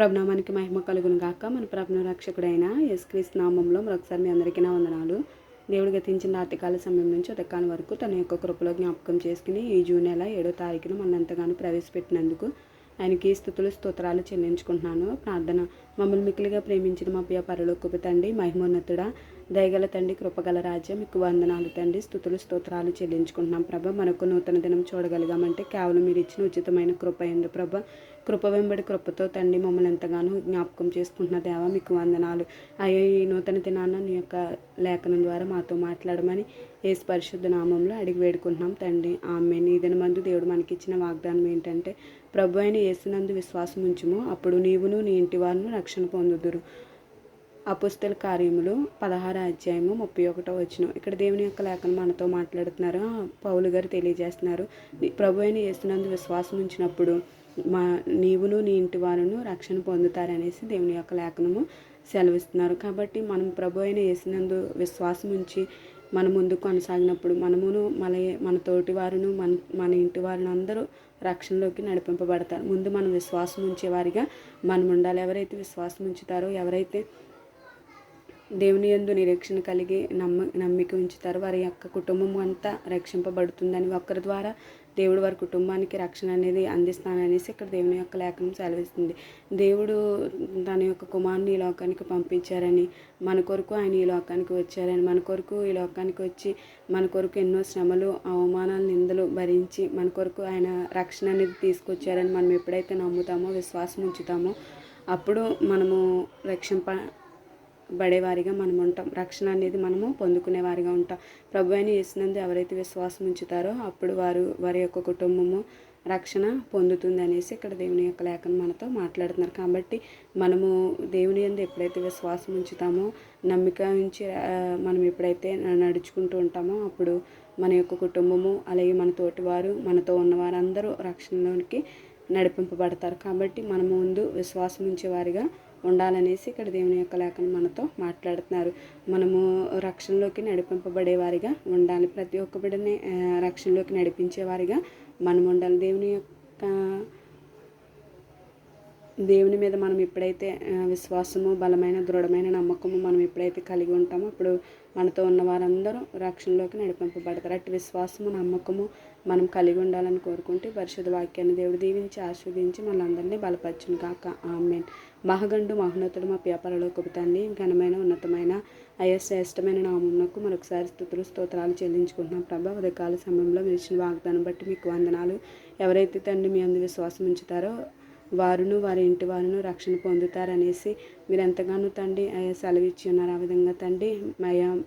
ప్రభునామానికి మహిమ కలుగును గాక. మన ప్రభున రక్షకుడైన యశ్క్రీస్ నామంలో మరొకసారి మీ అందరికీ నా వందనాలు. దేవుడు గతించిన రాతికాల సమయం నుంచి ఉదకాల వరకు తన యొక్క కృపలో జ్ఞాపకం చేసుకుని ఈ జూన్ నెల ఏడో తారీఖున మన ఎంతగానో ప్రవేశపెట్టినందుకు ఆయనకి స్థుతులు స్తోత్రాలు చెల్లించుకుంటున్నాను. ప్రార్థన మమ్మల్ని మిక్కిలిగా ప్రేమించిన మా ప్రియ పరలోకపు తండ్రి మహిమోన్నతుడా దయగల తండ్రి కృపగల రాజ్యం మీకు వందనాలు తండ్రి. స్థుతులు స్తోత్రాలు చెల్లించుకుంటున్నాం ప్రభ. మనకు నూతన దినం చూడగలిగామంటే కేవలం మీరు ఇచ్చిన ఉచితమైన కృప ఎందు ప్రభ. కృప వెంబడి కృపతో తండ్రి మమ్మల్ని ఎంతగానో జ్ఞాపకం చేసుకుంటున్న దేవ మీకు వందనాలు. అయ్యో ఈ నూతన దినాన్న నీ యొక్క లేఖనం ద్వారా మాతో మాట్లాడమని ఏ పరిశుద్ధ నామంలో అడిగి వేడుకుంటున్నాం తండ్రి. ఆమె నీ మందు దేవుడు మనకి ఇచ్చిన వాగ్దానం ఏంటంటే ప్రభు అయిన యేసునందు విశ్వాసం ఉంచుము అప్పుడు నీవును నీ ఇంటి వారిను రక్షణ పొందుదురు. అపుస్తల కార్యములు పదహారు అధ్యాయము ముప్పై ఒకటో వచ్చిన ఇక్కడ దేవుని యొక్క లేఖను మనతో మాట్లాడుతున్నారు. పౌలు గారు తెలియజేస్తున్నారు. ప్రభు అయిన యేసునందు విశ్వాసం ఉంచినప్పుడు మా నీవును నీ ఇంటి వారును రక్షణ పొందుతారనేసి దేవుని యొక్క లేఖనము సెలవిస్తున్నారు. కాబట్టి మనం ప్రభు అయిన యేసినందు విశ్వాసం ఉంచి మన ముందు కొనసాగినప్పుడు మనమును మన మన తోటి వారును మన మన ఇంటి వారిని అందరూ రక్షణలోకి నడిపింపబడతారు. ముందు మనం విశ్వాసం ఉంచేవారిగా మనం ఉండాలి ఎవరైతే విశ్వాసం ఉంచుతారో ఎవరైతే దేవుని ఎందు నిరీక్షణ కలిగి నమ్మ నమ్మిక ఉంచుతారు. వారి యొక్క కుటుంబం అంతా రక్షింపబడుతుందని ఒకరి ద్వారా దేవుడు వారి కుటుంబానికి రక్షణ అనేది అందిస్తాననేసి ఇక్కడ దేవుని యొక్క లేఖనం సెలవిస్తుంది. దేవుడు తన యొక్క కుమారుని ఈ లోకానికి పంపించారని మన కొరకు ఆయన ఈ లోకానికి వచ్చారని మన కొరకు ఈ లోకానికి వచ్చి మన కొరకు ఎన్నో శ్రమలు అవమానాలు నిందలు భరించి మన కొరకు ఆయన రక్షణ అనేది తీసుకొచ్చారని మనం ఎప్పుడైతే నమ్ముతామో విశ్వాసం ఉంచుతామో అప్పుడు మనము రక్షింప పడేవారిగా మనం ఉంటాం. రక్షణ అనేది మనము పొందుకునే వారిగా ఉంటాం. ప్రభు అయిన చేసినందు ఎవరైతే విశ్వాసం ఉంచుతారో అప్పుడు వారు వారి యొక్క కుటుంబము రక్షణ పొందుతుంది అనేసి ఇక్కడ దేవుని యొక్క లేఖను మనతో మాట్లాడుతున్నారు. కాబట్టి మనము దేవుని ఎందు ఎప్పుడైతే విశ్వాసం ఉంచుతామో నమ్మిక ఉంచి మనం ఎప్పుడైతే నడుచుకుంటూ ఉంటామో అప్పుడు మన యొక్క కుటుంబము అలాగే మన తోటి వారు మనతో ఉన్నవారందరూ రక్షణలోనికి నడిపింపబడతారు. కాబట్టి మనము ముందు విశ్వాసం ఉంచేవారిగా ఉండాలనేసి ఇక్కడ దేవుని యొక్క లేఖను మనతో మాట్లాడుతున్నారు. మనము రక్షణలోకి నడిపింపబడే వారిగా ఉండాలి. ప్రతి ఒక్క బిడ్డని రక్షణలోకి నడిపించేవారిగా మనం ఉండాలి దేవుని యొక్క దేవుని మీద మనం ఎప్పుడైతే విశ్వాసము బలమైన దృఢమైన నమ్మకము మనం ఎప్పుడైతే కలిగి ఉంటామో అప్పుడు మనతో ఉన్న వారందరూ రక్షణలోకి నడిపింపబడతారు. అటు విశ్వాసము నమ్మకము మనం కలిగి ఉండాలని కోరుకుంటే పరిశుద్ధ వాక్యాన్ని దేవుడు దీవించి ఆస్వాదించి మనందరినీ బలపరచును కాక ఆమెన్. మహగండు మహోన్నతుడు మా పేపర్లో కొపుతాన్ని ఘనమైన ఉన్నతమైన అయశ్రేష్టమైన శ్రేష్టమైన నామమునకు మరొకసారి స్థుతులు స్తోత్రాలు చెల్లించుకుంటున్నాం. ప్రభా ఉదయకాల సమయంలో మీరు ఇచ్చిన వాగ్దానం బట్టి మీకు వందనాలు. ఎవరైతే తండ్రి మీ అందు విశ్వాసం ఉంచుతారో వారును వారి ఇంటి వారును రక్షణ పొందుతారనేసి మీరు ఎంతగానో తండ్రి అయ్యా సెలవిచ్చి ఉన్నారు. ఆ విధంగా తండ్రి అయ్యా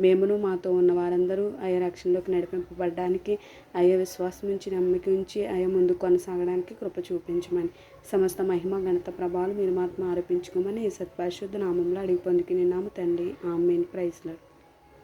మేమును మాతో ఉన్న వారందరూ అయ్యా రక్షణలోకి నడిపింపబడడానికి అయ్యా విశ్వాసం ఉంచి నమ్మిక ఉంచి అయ్యా ముందు కొనసాగడానికి కృప చూపించమని సమస్త మహిమ గణత ప్రభావాలు మీరు మాత్రం ఆరోపించుకోమని ఈ సత్పరిశుద్ధ నామంలో అడిగి పొందుకుని నామ తండ్రి. ఆమెన్. ప్రైజ్లో